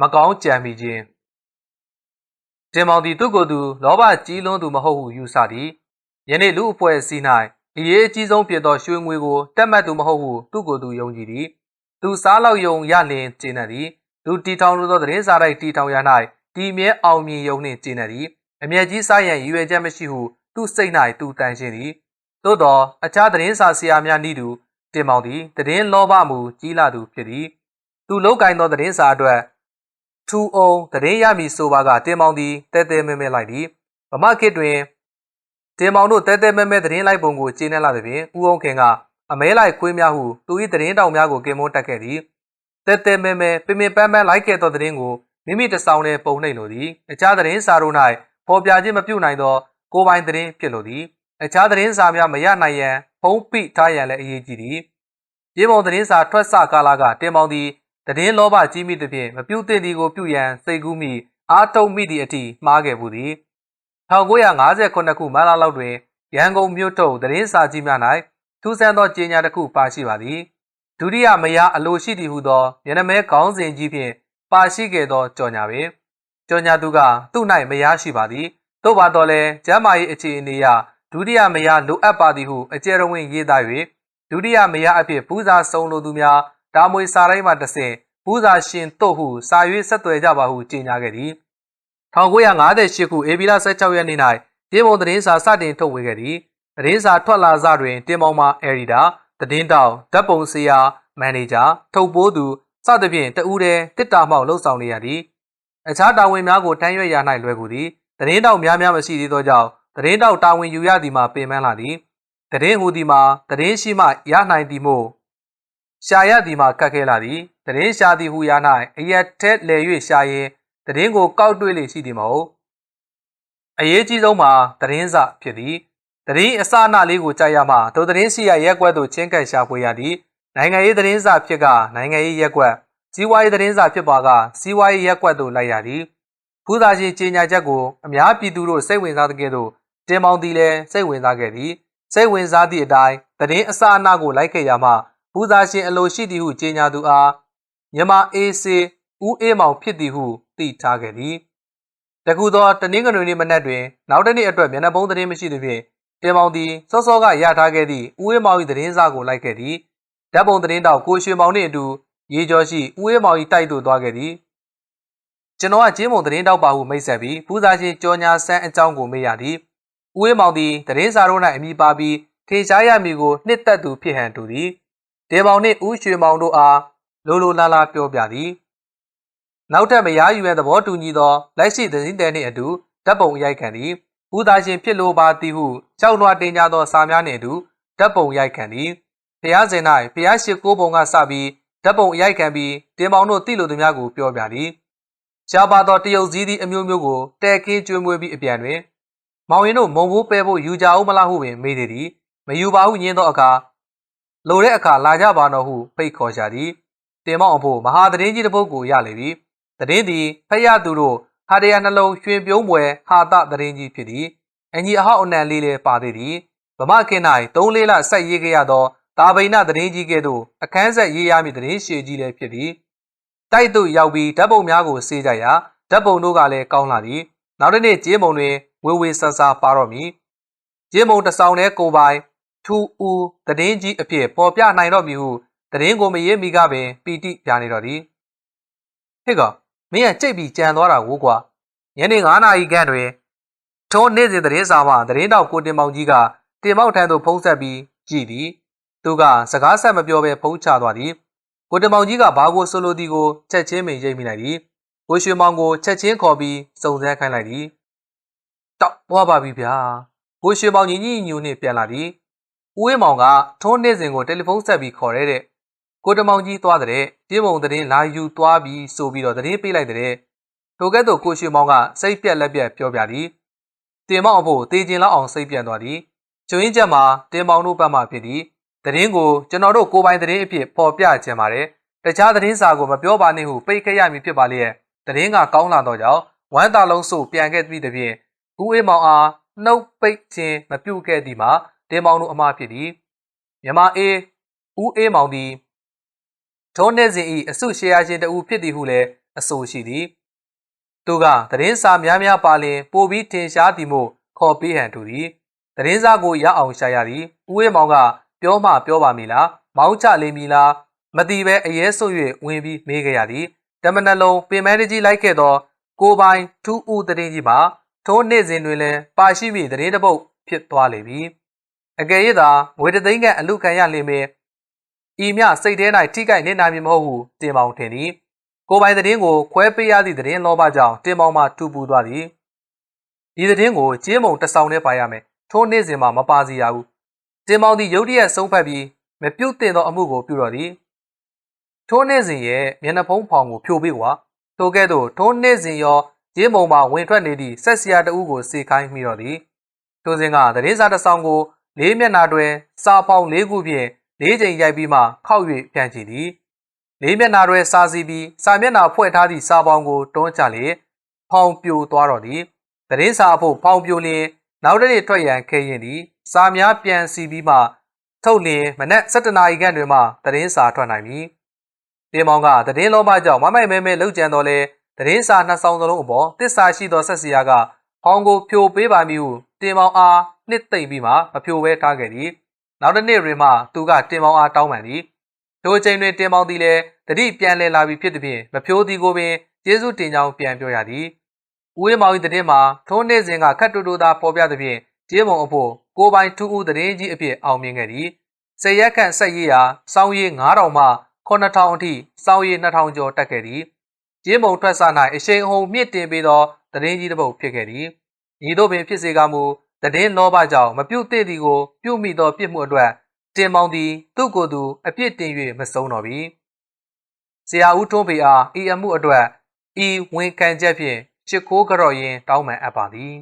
မကောင်းကြံမိခြင်းတင်မောင်သည်သူ့ကိုယ်သူလောဘကြီးလွန်းသူမဟုတ်ဟုယူဆသည်ယနေ့လူအဖွဲ့အစည်း၌အရေးအကြီးဆုံးဖြစ်သောရွှေငွေကိုတက်မှတ်သူမဟုတ်ဟုသူ့ကိုယ်သူယုံကြည်သည်သူစားလောက်ယုံရလင်ကျင်းနေသည်သူတီထောင်လိုသောသတင်းစာတိုက်တီထောင်ရ၌တီမြဲအောင်မြင်ယုံနှင့်ကျင်းနေသည်အမျက်ကြီးစားရန်ရည်ရွယ်ချက်မရှိဟုသူ့စိတ်၌သူတန်ရှင်းသည်သို့သောအခြားသတင်းစာဆရာများနည်းတူတင်မောင်သည်သတင်းလောဘမူကြီးလာသူဖြစ်သည်သူလောက်ကင်သောသတင်းစာအတွက် ထူအောင်သတင်းရမည်ဆိုပါကတင်မောင်သည်တဲတဲမဲမဲလိုက်သည်ဗမာခေတ်တွင်တင်မောင်တို့တဲတဲမဲမဲသတင်းလိုက်ပုံကိုကျင်းနေလာသည်ဖြင့်ဦးအောင်ခင်ကအမဲလိုက်ခွေးများဟုသူ၏သတင်းတောင်များကိုကင်မိုးတက်ခဲ့သည်တဲတဲမဲမဲပင်ပင်ပန်းပန်းလိုက်ခဲ့သောသတင်းကိုမိမိတစောင်းနှင့်ပုံနှိပ်လိုသည်အခြားသတင်းစာတို့၌ပေါ်ပြခြင်းမပြုနိုင်သောကိုယ်ပိုင်သတင်းဖြစ်လိုသည်အခြားသတင်းစာများမရနိုင်ရန်ဖုံးပိထားရန်လည်းအရေးကြီးသည်ရေမုံသတင်းစာထွက်ဆကာလကတင်မောင်သည် သတင်းလောဘကြီးမိသဖြင့်မပြုသင့်သည်ကိုပြုရန်စိတ်ကူးမိအားထုတ်မိသည့်အထိမှားခဲ့မှုသည်1958ခုမလာလောက်တွင်ရန်ကုန်မြို့ထုတ်သတင်းစာကြီးများ၌ထူးဆန်းသောကြေညာတစ်ခုပါရှိပါသည်ဒုတိယမယားအလိုရှိသည်ဟုသောမျက်နှာမဲခေါင်းစဉ်ကြီးဖြင့်ပါရှိခဲ့သောကြော်ညာပင်ကြော်ညာသူကသူ့၌မယားရှိပါသည်သို့ပါတော့လဲကျမ်းမာရေးအခြေအနေအရဒုတိယမယားလိုအပ်ပါသည်ဟုအကျယ်တော်ဝင်ရေးသား၍ဒုတိယမယားအဖြစ်ပူဇာဆုံးလိုသူများ ဒါမွေစာတိုင်းမှတဆင့်ပူဇာရှင်တို့ဟုစာရွေးဆက်သွယ်ကြပါဟုကြေညာခဲ့သည်1958ခုဧပြီလ16ရက်နေ့၌ပြည်မုံသတင်းစာစတင်ထုတ်ဝေခဲ့သည်သတင်းစာထွက်လာစတွင်တင်မောင်မှအယ်ရီတာသတင်းတောက်ဓာတ်ပုံဆရာမန်နေဂျာထုတ်ပိုးသူစသဖြင့်တဦးတည်းတစ်တာမှောက်လှုပ်ဆောင်နေရသည်အခြားတာဝန်များကိုထမ်းရွက်ရ၌လွယ်ကူသည်သတင်းတောက်များများမရှိသေးသောကြောင့်သတင်းတောက်တာဝန်ယူရသည်မှာပင်ပန်းလာသည်သတင်းဟူသည်မှာသတင်းရှိမှရနိုင်သည်မို့ ရှာရသည်မှာခက်ခဲလာသည်သတင်းရှာသည်ဟူရ၌အရက်ထဲလဲ၍ရှာရင်သတင်းကိုကောက်တွေ့လေရှိသည်မဟုတ်အရေးကြီးဆုံးမှာသတင်းစာဖြစ်သည်သတင်းအစအနလေးကိုကြားရမှဒိုသတင်းရှိရရက်ကွက်သို့ချင်းကပ်ရှာဖွေရသည်နိုင်ငံရေးသတင်းစာဖြစ်ကနိုင်ငံရေးရက်ကွက်စီးပွားရေးသတင်းစာဖြစ်ပါကစီးပွားရေးရက်ကွက်သို့လိုက်ရသည်ဖူးသာရှင်ကြေညာချက်ကိုအများပြည်သူတို့စိတ်ဝင်စားတဲ့ကဲ့သို့တင်မောင်သည်လည်းစိတ်ဝင်စားခဲ့သည်စိတ်ဝင်စားသည့်အတိုင်းသတင်းအစအနကိုလိုက်ခဲ့ရမှ ဖူးသာရှင်အလိုရှိသည်ဟုကြေညာသူအားမြန်မာအေးစေဦးအေးမောင်ဖြစ်သည်ဟုသိထားခဲ့သည်တကူသောတနင်္ဂနွေနေ့မနက်တွင်နောက်တစ်နေ့အတွက်မျက်နှာပုံးသတင်းမရှိသဖြင့်တင်မောင်သည်စောစောကရထားခဲ့သည့်ဦးအေးမောင်၏သတင်းစာကိုလိုက်ခဲ့သည်ဓာတ်ပုံသတင်းတောက်ကိုရွှေမောင်နှင့်အတူရေကျော်ရှိဦးအေးမောင်၏တိုက်သို့သွားခဲ့သည်ကျွန်တော်ကကျင်းမုံသတင်းတောက်ပါဟုမိတ်ဆက်ပြီးဖူးစာရှင်ကြော်ညာဆန်းအကြောင်းကိုမေးရသည်ဦးအေးမောင်သည်သတင်းစာတို့၌အမိပါပြီးထေရှားရမည်ကိုနှစ်သက်သူဖြစ်ဟန်တူသည် တေမောင်နှင့်ဦးရွှေမောင်တို့အားလိုလိုလားလားပြောပြသည်နောက်ထပ်မရယူရန်သဘောတူညီသောလက်ရှိသတင်းတဲ့နှင့်အတူဓာတ်ပုံရိုက်ခံသည်ဦးသားရှင်ဖြစ်လိုပါသည်ဟုကြောက်လွှာတင်ကြသောစာများနှင့်အတူဓာတ်ပုံရိုက်ခံသည်ဖျားစင်၌ဖျားရှိကိုးပုံကစပြီးဓာတ်ပုံရိုက်ခံပြီးတင်မောင်တို့တိလိုသူများကိုပြောပြသည်ရှားပါသောတရုတ်စည်းသည့်အမျိုးမျိုးကိုတဲကင်းကျွေးမွေးပြီးအပြန်တွင် မောင်ရင်တို့မုံဘိုးပဲဖို့ယူကြအောင်မလားဟုပင်မေးသေးသည်မယူပါဟုညင်းသောအခါ လိုတဲ့အခါလာကြပါတော့ဟုဖိတ်ခေါ်ကြသည်တင်မောင်အဖို့မဟာသတင်းကြီးတစ်ပုဒ်ကိုရလေပြီသတင်းသည်ဖက်ရသူတို့ဟာရရနှလုံးရွှင်ပြုံးပွဲဟာတသတင်းကြီးဖြစ်သည်အညီအဟောက်အနံလေးလည်းပါသေးသည်ဗမာခင်၌၃လေးလဆက်ရေးခဲ့ရသောတာဗိနသတင်းကြီးကဲ့သို့အခန်းဆက်ရေးရမည့်သတင်းရှည်ကြီးလည်းဖြစ်သည်တိုက်သို့ရောက်ပြီးဓာတ်ပုံများကိုစေးကြရာဓာတ်ပုံတို့ကလည်းကောင်းလာသည်နောက်တစ်နေ့ကျေးမုံတွင်ဝေဝေဆဆာပါတော့မည်ကျေးမုံတဆောင်တဲ့ကိုပိုင် ထူဦးတည်င်းကြီးအဖြစ်ပေါ်ပြနိုင်တော့မည်ဟုတည်င်းကိုမရေးမိကပင်ပီတိပြနေတော့သည်ဟေ့ကမင်းကကြိတ်ပြီးကြံသွားတာကိုကွာညနေ9နာရီခန့်တွင်ထုံးနေ့စဉ်တည်င်းစာမှတည်င်းတောက်ကိုတင်မောင်ကြီးကတင်မောက်ထံသို့ဖုံးဆက်ပြီးကြည်သည်သူကစကားဆက်မပြောဘဲဖုံးချသွားသည်ကိုတင်မောင်ကြီးကဘာကိုဆိုလိုသည်ကိုချက်ချင်းပင်ရိပ်မိလိုက်သည်ကိုရွှေမောင်ကိုချက်ချင်းခေါ်ပြီးစုံစမ်းခိုင်းလိုက်သည်တောက်သွားပါပြီဗျာကိုရွှေမောင်ညီညီညူနှင့်ပြန်လာသည် ဦးဝင်းမောင်ကထုံးနေစဉ်ကိုတယ်လီဖုန်းဆက်ပြီးခေါ်ရတဲ့ကိုတမောင်ကြီးသွားတဲ့ပြင်းမုံသတင်းလာယူသွားပြီးဆိုပြီးတော့သတင်းပေးလိုက်တဲ့ထိုကဲ့သို့ကိုရွှေမောင်ကစိတ်ပြက်လက်ပြက်ပြောပြသည်တင်မောင်အဖို့တေကျင်လောက်အောင်စိတ်ပြက်သွားသည်ကျွင်းချက်မှာတင်မောင်တို့ဘက်မှဖြစ်သည်သတင်းကိုကျွန်တော်တို့ကိုပိုင်သတင်းအဖြစ်ပေါ်ပြခြင်းပါတယ်တခြားသတင်းစာကိုမပြောပါနဲ့ဟုပိတ်ခဲ့ရမည်ဖြစ်ပါလျက်သတင်းကကောင်းလာတော့ကြောင့်ဝမ်းသာလုံးစို့ပြန်ခဲ့ပြီးတဲ့ဖြင့်ဦးအေးမောင်အား နှုတ်ပိတ်ခြင်းမပြုတ်ခဲ့သည်မှာတင်မောင်တို့အမှားဖြစ်သည်မြမအေးဦးအေးမောင်သည်ထုံးနေစဉ်ဤအစုရှယ်ယာရှင်တဦးဖြစ်သည်ဟုလည်းအဆိုရှိသည်သူကသတင်းစာများများပါလင်ပို့ပြီးထင်ရှားသည်မို့ခေါ်ပေးဟန်တူသည်သတင်းစာကိုရအောင်ရှာရသည်ဦးဝေးမောင်ကပြောမှပြောပါမည်လားမောင်းချလိမ့်မည်လားမတိပဲအရေးဆွ၍ဝင်ပြီးမေးခဲ့ရသည်တမနလုံးပင်မဲကြီးလိုက်ခဲ့သောကိုပိုင်ထူးဦးသတင်းကြီးမှာ ထိုးနေ့စဉ်တွင်လည်းပါရှိမည့်သတင်းတစ်ပုဒ်ဖြစ်သွားလေပြီအကယ်၍သာငွေတသိန်းကအလူခံရလျင်ပင်ဤမြစိတ်ထဲ၌ထိခိုက်နေနိုင်မည်မဟုတ်ဟုတင်ပေါင်ထင်သည်ကိုပိုင်သတင်းကိုခွဲပေးရသည့်သတင်းလောဘကြောင့်တင်ပေါင်မှထူပူသွားသည်ဒီသတင်းကိုကျင်းမုံတဆောင်နဲ့ပါရမယ်ထိုးနေ့စဉ်မှာမပါစီရဘူးတင်ပေါင်သည်ရုတ်တရက်ဆုံးဖက်ပြီးမပြုတ်တင်သောအမှုကိုပြုတော်သည်ထိုးနေ့စဉ်ရဲ့မျက်နှာဖုံးဖောင်ကိုဖြိုပေးကွာထိုကဲ့သို့ထိုးနေ့စဉ်ရော ကျင်းမုံမှာဝင်ထွက်နေသည့်ဆက်စရာတအုပ်ကိုစေခိုင်းမိတော့သည်ထိုစဉ်ကသတင်းစာတစ်ဆောင်ကိုလေးမျက်နှာတွင်စာဖောင်လေးခုဖြင့်လေးချိန်ရိုက်ပြီးမှခောက်၍ပြန်ကြည့်သည်လေးမျက်နှာတွင်စာစီပြီးစာမျက်နှာဖွဲ့ထားသည့်စာပေါင်းကိုတွန်းချလေဖောင်ပြိုသွားတော့သည်သတင်းစာအဖို့ဖောင်ပြိုလျင်နောက်တစ်နေ့ထွက်ရန်ခဲရင်သည်စာများပြန်စီပြီးမှထုတ်လျင်မနက်7:00နာရီခန့်တွင်မှသတင်းစာထွက်နိုင်မည်တင်မောင်ကသတင်းလောဘကြောင့်မမိုက်မဲမဲလှုပ်ကြံတော်လဲ သတင်းစာနှစ်ဆောင်စလုံးအပေါ်တစ္ဆာရှိသောဆက်စီယာကဖောင်ကိုဖြိုပေးပါမည်ဟုတင်မောင်အားနှစ်သိမ့်ပြီးမှမဖြိုဘဲထားခဲ့သည်နောက်တစ်နေ့တွင်မှသူကတင်မောင်အားတောင်းပန်သည်ထိုအချိန်တွင်တင်မောင်သည်လည်းတတိပြန်လည်လာပြီးဖြစ်သည်ဖြင့်မဖြိုသည်ကိုပင်ကျေးဇူးတင်ကြောင်းပြန်ပြောရသည်ဦးဝင်းမောင်၏တည်င်းမှာထိုးနေ့စဉ်ကခတ်တူတူသာပေါ်ပြသည်ဖြင့်ကျေးမုံအဖို့ကိုပိုင်ထူးဦးတည်င်းကြီးအဖြစ်အောင်မြင်ခဲ့သည်စေရက်ခန့်ဆက်ရေးရာစောင်းရည်9000မှ9000အထိစောင်းရည်2000ကျော်တက်ခဲ့သည် ကျေးမုံထွက်စား၌အရှိန်အဟုန်မြင့်တင်ပေးသောတည်င်းကြီးတစ်ပုဒ်ဖြစ်ခဲ့သည်ညီတို့ပင်ဖြစ်စေကမူတည်င်းလောဘကြောင့်မပြုတ်သင့်သည်ကိုပြုတ်မိသောပြစ်မှုအတွက်တင်မောင်သည်သူ့ကိုယ်သူအပြစ်တင်၍မဆုံးတော့ပြီဆရာဦးထွန်းဖေအားဤအမှုအတွက်ဤဝန်ခံချက်ဖြင့်ချစ်ခိုးကြော့ရင်တောင်းပန်အပ်ပါသည်